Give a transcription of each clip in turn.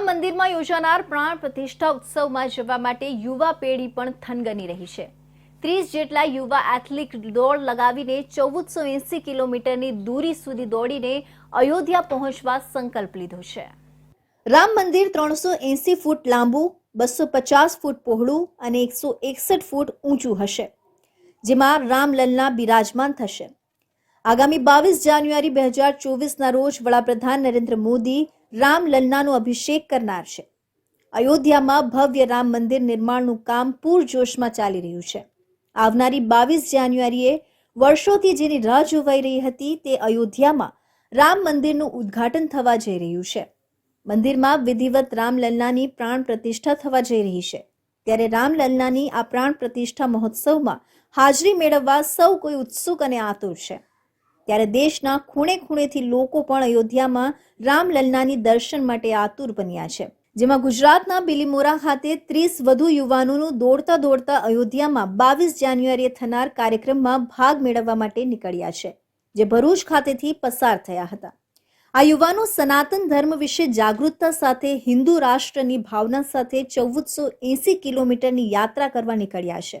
રામ મંદિરમાં યોજાનાર પ્રાણ પ્રતિષ્ઠા ઉત્સવમાં જવા માટે યુવા પેઢી પણ થનગની રહી છે. ત્રીસ જેટલા યુવા એથ્લેટ દોડ લગાવીને ચૌદસો એંસી કિલોમીટરની દૂરી સુધી દોડીને અયોધ્યા પહોંચવા સંકલ્પ લીધો છે. રામ મંદિર ત્રણસો એંસી ફૂટ લાંબુ, બસો પચાસ ફૂટ પહોળું અને એકસો એકસઠ ફૂટ ઊંચું હશે, જેમાં રામલલ્લા બિરાજમાન થશે. આગામી બાવીસ જાન્યુઆરી બે હજાર ચોવીસના રોજ વડાપ્રધાન નરેન્દ્ર મોદી રામલલ્લાનો અભિષેક કરનાર છે. અયોધ્યામાં ભવ્ય રામ મંદિર નિર્માણનું કામ પૂરજોશમાં ચાલી રહ્યું છે. આવનારી બાવીસ જાન્યુઆરીએ વર્ષોથી જેની રાહ જોવાઈ રહી હતી તે અયોધ્યામાં રામ મંદિરનું ઉદ્ઘાટન થવા જઈ રહ્યું છે. મંદિરમાં વિધિવત રામલલ્લાની પ્રાણ પ્રતિષ્ઠા થવા જઈ રહી છે. ત્યારે રામલલ્લાની આ પ્રાણ પ્રતિષ્ઠા મહોત્સવમાં હાજરી મેળવવા સૌ કોઈ ઉત્સુક અને આતુર છે. ત્યારે દેશના ખૂણે ખૂણેથી લોકો પણ અયોધ્યામાં રામલલ્લાની દર્શન માટે આતુર બન્યા છે. જેમાં ગુજરાતના બિલીમોરા ખાતે ત્રીસ વધુ યુવાનોનું દોડતા દોડતા અયોધ્યામાં બાવીસ જાન્યુઆરીએ થનાર કાર્યક્રમમાં ભાગ મેળવવા માટે નીકળ્યા છે, જે ભરૂચ ખાતેથી પસાર થયા હતા. આ યુવાનો સનાતન ધર્મ વિશે જાગૃતતા સાથે, હિન્દુ રાષ્ટ્રની ભાવના સાથે ચૌદસો એંસી કિલોમીટરની યાત્રા કરવા નીકળ્યા છે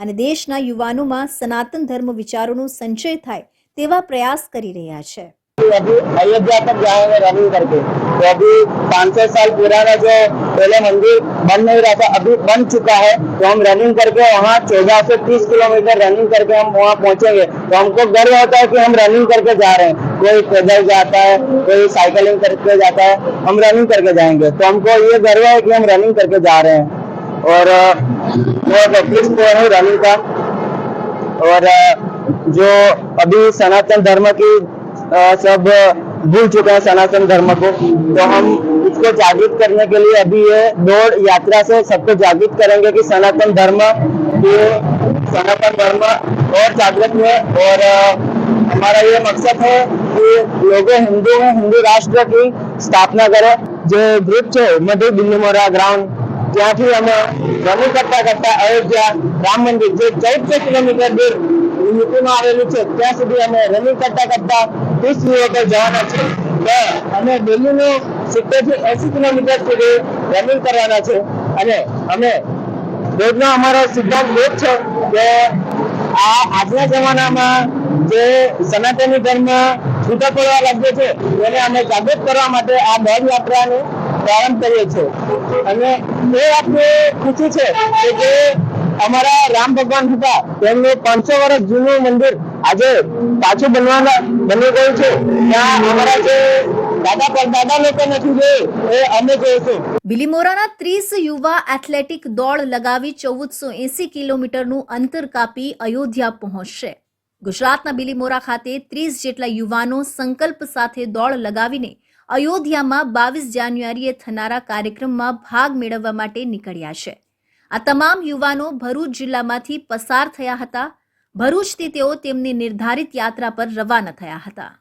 અને દેશના યુવાનોમાં સનાતન ધર્મ વિચારોનો સંચય થાય તેવા પ્રયાસ કરી રહ્યા છે अभी अयोध्या तक जाएंगे रनिंग करके तो अभी पाँच छह साल पुराना जो पहले मंदिर बन नहीं रहा था अभी बन चुका है तो हम रनिंग करके वहाँ चौदह से तीस किलोमीटर रनिंग करके हम वहाँ पहुँचेंगे तो हमको गर्व होता है कि हम रनिंग करके जा रहे हैं कोई पैदल जाता है कोई साइकिलिंग करके जाता है हम रनिंग करके जाएंगे तो हमको ये गर्व है कि हम रनिंग करके जा रहे हैं और अ, मैं एक एथलीट प्लेयर हूँ रनिंग का और अ, जो अभी सनातन धर्म की अ, सब भूल चुके हैं सनातन धर्म को तो हम इसको जागृत करने के लिए अभी ये दौड़ यात्रा से सबको जागृत करेंगे कि सनातन धर्म ये सनातन धर्म और जागृत है और अ, हमारा ये मकसद है कि लोग हिंदू में हिंदू राष्ट्र की स्थापना करें जो ग्रुप છે મધુ બિલ્લીમોરા ગ્રાઉન્ડ ત્યાંથી અમે રનિંગ કરતા કરતા અયોધ્યા રામ મંદિર જે ચૌદસો કિલોમીટર દૂર યુપીમાં આવેલું છે. ત્યાં સુધી અમે રનિંગ કરતા કરતા ત્રીસ કિલોમીટર જવાના છે. અમે દિલ્હીનું સિત્તેરથી એસી કિલોમીટર સુધી રનિંગ કરવાના છે. અને અમે રોજનો અમારો સિદ્ધાંત એ છે કે આ આજના જમાનામાં જે સનાતની ધર્મ છૂટા પડવા લાગ્યો છે, એને અમે જાગૃત કરવા માટે આ દોડ યાત્રાનો પ્રારંભ કરીએ છીએ. અને એ આપણે ખુશી છે કે અમારા રામ ભગવાન હતા. તેમનું પાંચસો વર્ષ જૂનું મંદિર આજે પાછું બનવાના બની ગયું છે. ત્યાં અમારા જે બિલીમોરાના ત્રીસ યુવા એથ્લેટિક દોડ લગાવી ચૌદસો એસી કિલોમીટરનું અંતર કાપી અયોધ્યા પહોંચશે. ગુજરાતના બિલીમોરા ખાતે ત્રીસ જેટલા યુવાનો સંકલ્પ સાથે દોડ લગાવીને અયોધ્યામાં બાવીસ જાન્યુઆરીએ થનારા કાર્યક્રમમાં ભાગ મેળવવા માટે નીકળ્યા છે. આ તમામ યુવાનો ભરૂચ જિલ્લામાંથી પસાર થયા હતા. ભરૂચથી તેઓ તેમની નિર્ધારિત યાત્રા પર રવાના થયા હતા.